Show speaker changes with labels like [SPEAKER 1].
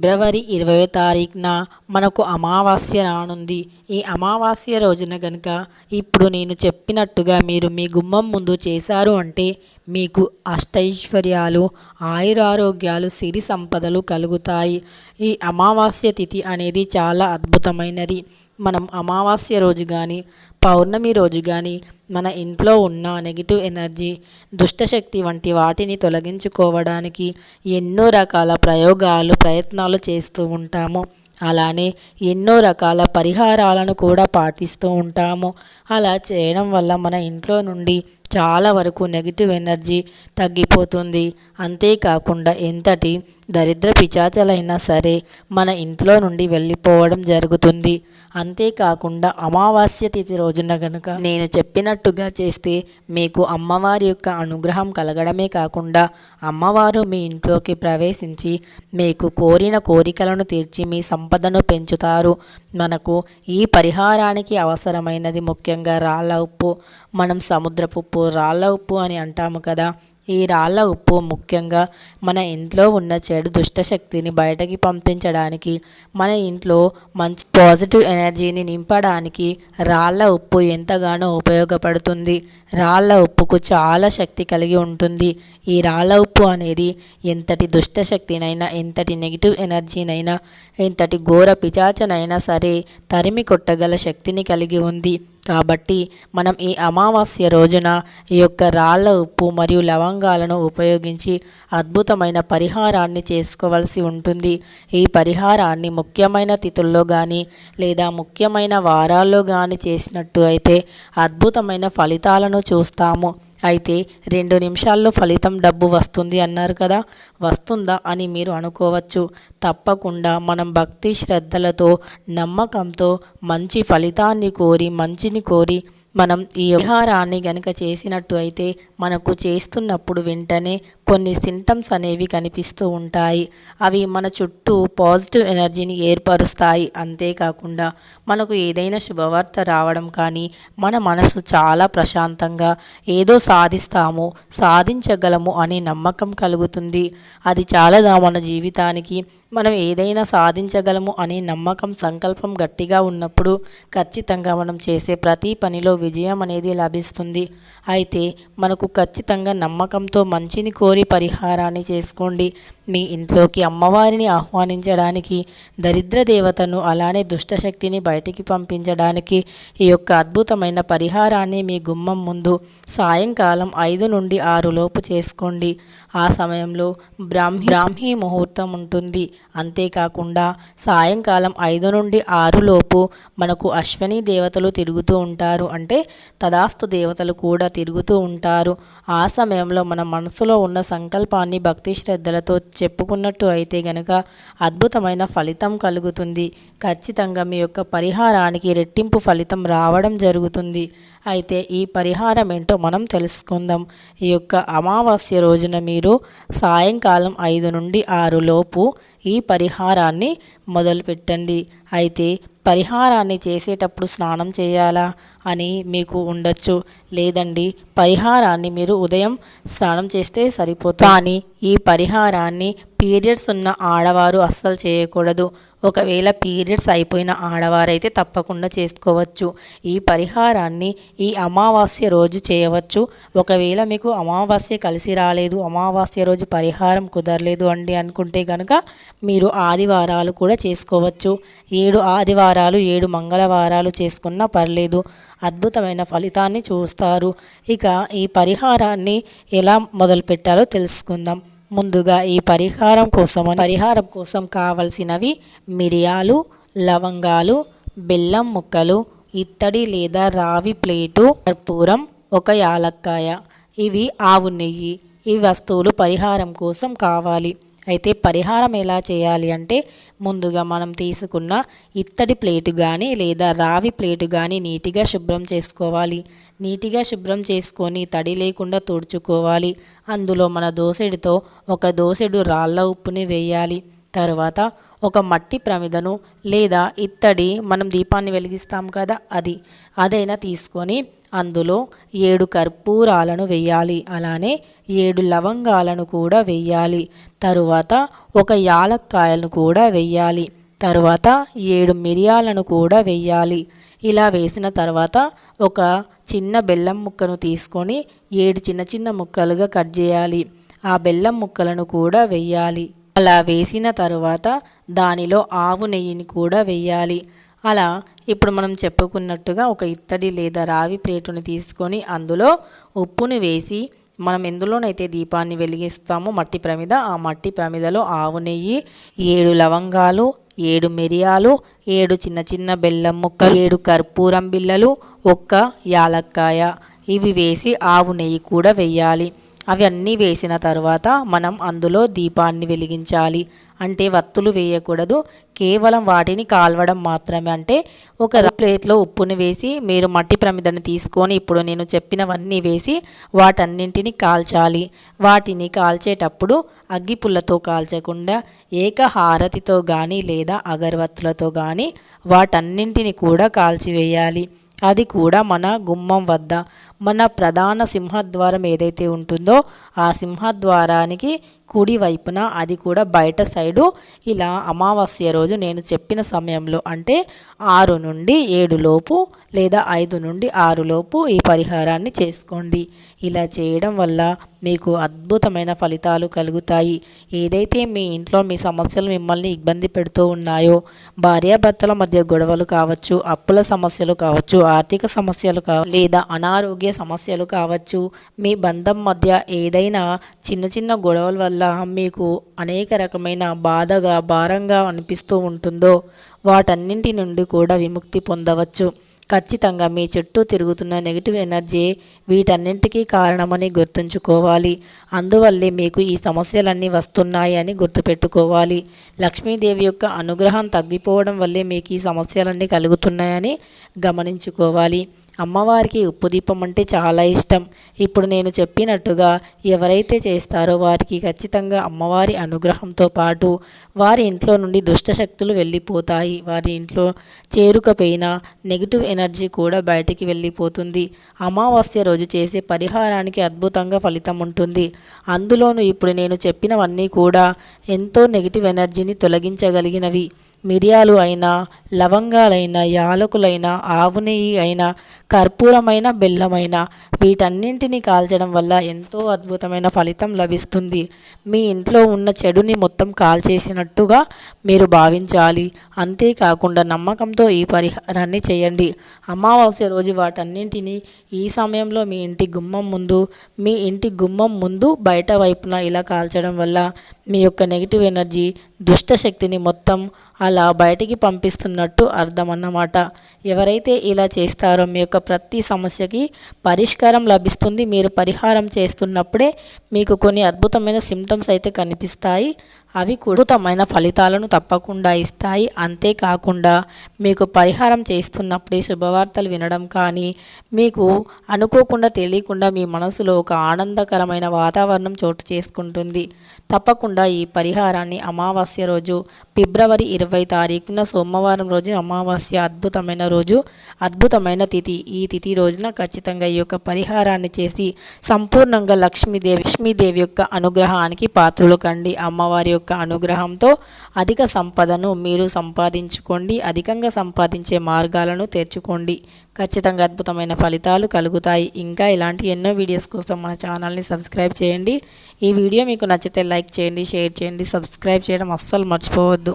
[SPEAKER 1] ఫిబ్రవరి ఇరవై తారీఖున మనకు అమావాస్య రానుంది. ఈ అమావాస్య రోజున గనుక ఇప్పుడు నేను చెప్పినట్టుగా మీరు మీ గుమ్మం ముందు చేశారు అంటే మీకు అష్టైశ్వర్యాలు ఆయురారోగ్యాలు సిరి సంపదలు కలుగుతాయి. ఈ అమావాస్య తిథి అనేది చాలా అద్భుతమైనది. మనం అమావాస్య రోజు కానీ పౌర్ణమి రోజు కానీ మన ఇంట్లో ఉన్న నెగిటివ్ ఎనర్జీ దుష్టశక్తి వంటి వాటిని తొలగించుకోవడానికి ఎన్నో రకాల ప్రయోగాలు ప్రయత్నాలు చేస్తూ ఉంటాము. అలానే ఎన్నో రకాల పరిహారాలను కూడా పాటిస్తూ ఉంటాము. అలా చేయడం వల్ల మన ఇంట్లో నుండి చాలా వరకు నెగిటివ్ ఎనర్జీ తగ్గిపోతుంది. అంతేకాకుండా ఎంతటి దరిద్ర పిచాచలైనా సరే మన ఇంట్లో నుండి వెళ్ళిపోవడం జరుగుతుంది. అంతేకాకుండా అమావాస్య తిథి రోజున గనుక నేను చెప్పినట్టుగా చేస్తే మీకు అమ్మవారి యొక్క అనుగ్రహం కలగడమే కాకుండా అమ్మవారు మీ ఇంట్లోకి ప్రవేశించి మీకు కోరిన కోరికలను తీర్చి మీ సంపదను పెంచుతారు. మనకు ఈ పరిహారానికి అవసరమైనది ముఖ్యంగా రాళ్ళ ఉప్పు. మనం సముద్రపు ఉప్పు రాళ్ళ ఉప్పు అని అంటాము కదా. ఈ రాళ్ళ ఉప్పు ముఖ్యంగా మన ఇంట్లో ఉన్న చెడు దుష్టశక్తిని బయటకి పంపించడానికి మన ఇంట్లో మంచి పాజిటివ్ ఎనర్జీని నింపడానికి రాళ్ళ ఉప్పు ఎంతగానో ఉపయోగపడుతుంది. రాళ్ళ ఉప్పుకు చాలా శక్తి కలిగి ఉంటుంది. ఈ రాళ్ళ ఉప్పు అనేది ఎంతటి దుష్టశక్తినైనా ఎంతటి నెగిటివ్ ఎనర్జీనైనా ఎంతటి ఘోర పిచాచనైనా సరే తరిమి కొట్టగల శక్తిని కలిగి ఉంది. కాబట్టి మనం ఈ అమావాస్య రోజున ఈ యొక్క రాళ్ళ ఉప్పు మరియు లవంగాలను ఉపయోగించి అద్భుతమైన పరిహారాన్ని చేసుకోవాల్సి ఉంటుంది. ఈ పరిహారాన్ని ముఖ్యమైన తిథుల్లో కానీ లేదా ముఖ్యమైన వారాల్లో కానీ చేసినట్టు అయితే అద్భుతమైన ఫలితాలను చూస్తాము. అయితే రెండు నిమిషాల్లో ఫలితం డబ్బు వస్తుంది అన్నారు కదా. వస్తుందా అని మీరు అనుకోవచ్చు. తప్పకుండా మనం భక్తి శ్రద్ధలతో నమ్మకంతో మంచి ఫలితాన్ని కోరి మంచిని కోరి మనం ఈ వ్యవహారాన్ని గనుక చేసినట్టు అయితే మనకు చేస్తున్నప్పుడు వెంటనే కొన్ని సింటమ్స్ అనేవి కనిపిస్తూ ఉంటాయి. అవి మన చుట్టూ పాజిటివ్ ఎనర్జీని ఏర్పరుస్తాయి. అంతేకాకుండా మనకు ఏదైనా శుభవార్త రావడం కానీ మన మనసు చాలా ప్రశాంతంగా ఏదో సాధిస్తాము సాధించగలము అనే నమ్మకం కలుగుతుంది. అది చాలా మన జీవితానికి? మనం ఏదైనా సాధించగలము అనే నమ్మకం సంకల్పం గట్టిగా ఉన్నప్పుడు ఖచ్చితంగా మనం చేసే ప్రతి పనిలో విజయం అనేది లభిస్తుంది. అయితే మనకు ఖచ్చితంగా నమ్మకంతో మంచిని కోరి పరిహారాన్ని చేసుకోండి. మీ ఇంట్లోకి అమ్మవారిని ఆహ్వానించడానికి దరిద్ర దేవతను అలానే దుష్టశక్తిని బయటికి పంపించడానికి ఈ యొక్క అద్భుతమైన పరిహారాన్ని మీ గుమ్మం ముందు సాయంకాలం ఐదు నుండి ఆరు లోపు చేసుకోండి. ఆ సమయంలో బ్రాహ్మీ బ్రాహ్మీ ముహూర్తం ఉంటుంది. అంతేకాకుండా సాయంకాలం ఐదు నుండి ఆరు లోపు మనకు అశ్వని దేవతలు తిరుగుతూ ఉంటారు. అంటే తదాస్తు దేవతలు కూడా తిరుగుతూ ఉంటారు. ఆ సమయంలో మన మనసులో ఉన్న సంకల్పాన్ని భక్తి శ్రద్ధలతో చెప్పుకున్నట్టు అయితే గనక అద్భుతమైన ఫలితం కలుగుతుంది. ఖచ్చితంగా మీ యొక్క పరిహారానికి రెట్టింపు ఫలితం రావడం జరుగుతుంది. అయితే ఈ పరిహారం ఏంటో మనం తెలుసుకుందాం. ఈ యొక్క అమావాస్య రోజున మీరు సాయంకాలం ఐదు నుండి ఆరు లోపు ఈ పరిహారాన్ని మొదలుపెట్టండి. అయితే పరిహారాన్ని చేసేటప్పుడు స్నానం చేయాలా అని మీకు ఉండొచ్చు. లేదండి పరిహారాన్ని మీరు ఉదయం స్నానం చేస్తే సరిపోతుంది. కానీ ఈ పరిహారాన్ని పీరియడ్స్ ఉన్న ఆడవారు అస్సలు చేయకూడదు. ఒకవేళ పీరియడ్స్ అయిపోయిన ఆడవారైతే తప్పకుండా చేసుకోవచ్చు. ఈ పరిహారాన్ని ఈ అమావాస్య రోజు చేయవచ్చు. ఒకవేళ మీకు అమావాస్య కలిసి రాలేదు అమావాస్య రోజు పరిహారం కుదరలేదు అండి అనుకుంటే కనుక మీరు ఆదివారాలు కూడా చేసుకోవచ్చు. ఏడు ఆదివారాలు ఏడు మంగళవారాలు చేసుకున్నా పర్లేదు. అద్భుతమైన ఫలితాన్ని చూస్తారు. ఇక ఈ పరిహారాన్ని ఎలా మొదలుపెట్టాలో తెలుసుకుందాం. ముందుగా ఈ పరిహారం కోసం పరిహారం కోసం కావలసినవి మిరియాలు లవంగాలు బెల్లం ముక్కలు ఇత్తడి లేదా రావి ప్లేటు కర్పూరం ఒక యాలక్కాయ. ఇవి ఆవు నెయ్యి. ఈ వస్తువులు పరిహారం కోసం కావాలి. అయితే పరిహారం ఎలా చేయాలి అంటే ముందుగా మనం తీసుకున్న ఇత్తడి ప్లేటు కానీ లేదా రావి ప్లేటు కానీ నీటిగా శుభ్రం చేసుకోవాలి. నీటిగా శుభ్రం చేసుకొని తడి లేకుండా తుడుచుకోవాలి. అందులో మన దోసెడితో ఒక దోసెడు రాళ్ళ ఉప్పుని వేయాలి. తర్వాత ఒక మట్టి ప్రమిదను లేదా ఇత్తడి మనం దీపాన్ని వెలిగిస్తాం కదా అది. అదైనా తీసుకొని అందులో ఏడు కర్పూరాలను వెయ్యాలి అలానే ఏడు లవంగాలను కూడా వెయ్యాలి తరువాత ఒక యాలక్కాయలను కూడా వేయాలి. తరువాత ఏడు మిరియాలను కూడా వెయ్యాలి ఇలా వేసిన తర్వాత ఒక చిన్న బెల్లం ముక్కను తీసుకొని ఏడు చిన్న చిన్న ముక్కలుగా కట్ చేయాలి. ఆ బెల్లం ముక్కలను కూడా వెయ్యాలి అలా వేసిన తరువాత దానిలో ఆవు నెయ్యిని కూడా వెయ్యాలి అలా ఇప్పుడు మనం చెప్పుకున్నట్టుగా ఒక ఇత్తడి లేదా రావి ప్లేటుని తీసుకొని అందులో ఉప్పుని వేసి మనం ఎందులోనైతే దీపాన్ని వెలిగిస్తామో మట్టి ప్రమిద ఆ మట్టి ప్రమిదలో ఆవు నెయ్యి ఏడు లవంగాలు ఏడు మిరియాలు ఏడు చిన్న చిన్న బెల్లం ముక్క ఏడు కర్పూరం బిళ్ళలు ఒక్క యాలక్కాయ. ఇవి వేసి ఆవు నెయ్యి కూడా వెయ్యాలి అవి అన్నీ వేసిన తర్వాత మనం అందులో దీపాన్ని వెలిగించాలి. అంటే వత్తులు వేయకూడదు. కేవలం వాటిని కాల్వడం మాత్రమే. అంటే ఒక ప్లేట్లో ఉప్పుని వేసి మీరు మట్టి ప్రమిదని తీసుకొని ఇప్పుడు నేను చెప్పినవన్నీ వేసి వాటన్నింటిని కాల్చాలి. వాటిని కాల్చేటప్పుడు అగ్గిపుల్లతో కాల్చకుండా ఏక హారతితో కానీ లేదా అగరవత్తులతో కానీ వాటన్నింటిని కూడా కాల్చివేయాలి. అది కూడా మన గుమ్మం వద్ద మన ప్రధాన సింహద్వారం ఏదైతే ఉంటుందో ఆ సింహద్వారానికి కుడి వైపున అది కూడా బయట సైడు. ఇలా అమావాస్య రోజు నేను చెప్పిన సమయంలో అంటే ఆరు నుండి ఏడు లోపు లేదా ఐదు నుండి ఆరు లోపు ఈ పరిహారాన్ని చేసుకోండి. ఇలా చేయడం వల్ల మీకు అద్భుతమైన ఫలితాలు కలుగుతాయి. ఏదైతే మీ ఇంట్లో మీ సమస్యలు మిమ్మల్ని ఇబ్బంది పెడుతూ ఉన్నాయో భార్యాభర్తల మధ్య గొడవలు కావచ్చు అప్పుల సమస్యలు కావచ్చు ఆర్థిక సమస్యలు కావచ్చు లేదా అనారోగ్య సమస్యలు కావచ్చు మీ బంధం మధ్య ఏదైనా ఏదైనా చిన్న చిన్న గొడవల వల్ల మీకు అనేక రకమైన బాధగా భారంగా అనిపిస్తూ ఉంటుందో వాటన్నింటి నుండి కూడా విముక్తి పొందవచ్చు. ఖచ్చితంగా మీ చుట్టూ తిరుగుతున్న నెగిటివ్ ఎనర్జీ వీటన్నింటికీ కారణమని గుర్తుంచుకోవాలి. అందువల్లే మీకు ఈ సమస్యలన్నీ వస్తున్నాయి అని గుర్తుపెట్టుకోవాలి. లక్ష్మీదేవి యొక్క అనుగ్రహం తగ్గిపోవడం వల్లే మీకు ఈ సమస్యలన్నీ కలుగుతున్నాయని గమనించుకోవాలి. అమ్మవారికి ఉప్పు దీపం అంటే చాలా ఇష్టం. ఇప్పుడు నేను చెప్పినట్టుగా ఎవరైతే చేస్తారో వారికి ఖచ్చితంగా అమ్మవారి అనుగ్రహంతో పాటు వారి ఇంట్లో నుండి దుష్టశక్తులు వెళ్ళిపోతాయి. వారి ఇంట్లో చేరుకపోయిన నెగిటివ్ ఎనర్జీ కూడా బయటికి వెళ్ళిపోతుంది. అమావాస్య రోజు చేసే పరిహారానికి అద్భుతంగా ఫలితం ఉంటుంది. అందులోనూ ఇప్పుడు నేను చెప్పినవన్నీ కూడా ఎంతో నెగిటివ్ ఎనర్జీని తొలగించగలిగినవి. మిరియాలు అయినా లవంగాలైనా యాలకులైనా ఆవు నెయ్యి అయినా కర్పూరమైన బెల్లమైన వీటన్నింటినీ కాల్చడం వల్ల ఎంతో అద్భుతమైన ఫలితం లభిస్తుంది. మీ ఇంట్లో ఉన్న చెడుని మొత్తం కాల్చేసినట్టుగా మీరు భావించాలి. అంతేకాకుండా నమ్మకంతో ఈ పరిహారాన్ని చేయండి. అమావాస్య రోజు వాటన్నింటినీ ఈ సమయంలో మీ ఇంటి గుమ్మం ముందు మీ ఇంటి గుమ్మం ముందు బయట వైపున ఇలా కాల్చడం వల్ల మీ యొక్క నెగిటివ్ ఎనర్జీ దుష్టశక్తిని మొత్తం అలా బయటికి పంపిస్తున్నట్టు అర్థం అన్నమాట ఎవరైతే ఇలా చేస్తారో మీ యొక్క ప్రతి సమస్యకి పరిష్కారం లభిస్తుంది. మీరు పరిహారం చేస్తున్నప్పుడే మీకు కొన్ని అద్భుతమైన సిమ్టమ్స్ అయితే కనిపిస్తాయి. అవి అద్భుతమైన ఫలితాలను తప్పకుండా ఇస్తాయి. అంతేకాకుండా మీకు పరిహారం చేస్తున్నప్పుడే శుభవార్తలు వినడం కానీ మీకు అనుకోకుండా తెలియకుండా మీ మనసులో ఒక ఆనందకరమైన వాతావరణం చోటు చేసుకుంటుంది. తప్పకుండా ఈ పరిహారాన్ని అమావాస్య రోజు ఫిబ్రవరి ఇరవై తారీఖున సోమవారం రోజు అమావాస్య అద్భుతమైన రోజు అద్భుతమైన తిథి ఈ తిథి రోజున ఖచ్చితంగా ఈ యొక్క పరిహారాన్ని చేసి సంపూర్ణంగా లక్ష్మీదేవి లక్ష్మీదేవి యొక్క అనుగ్రహానికి పాత్రలు కండి. అమ్మవారి యొక్క అనుగ్రహంతో అధిక సంపదను మీరు సంపాదించుకోండి. అధికంగా సంపాదించే మార్గాలను తెరుచుకోండి. ఖచ్చితంగా అద్భుతమైన ఫలితాలు కలుగుతాయి. ఇంకా ఇలాంటి ఎన్నో వీడియోస్ కోసం మన ఛానల్ని సబ్స్క్రైబ్ చేయండి. ఈ వీడియో మీకు నచ్చితే లైక్ చేయండి షేర్ చేయండి సబ్స్క్రైబ్ చేయడం అస్సలు మర్చిపోవద్దు.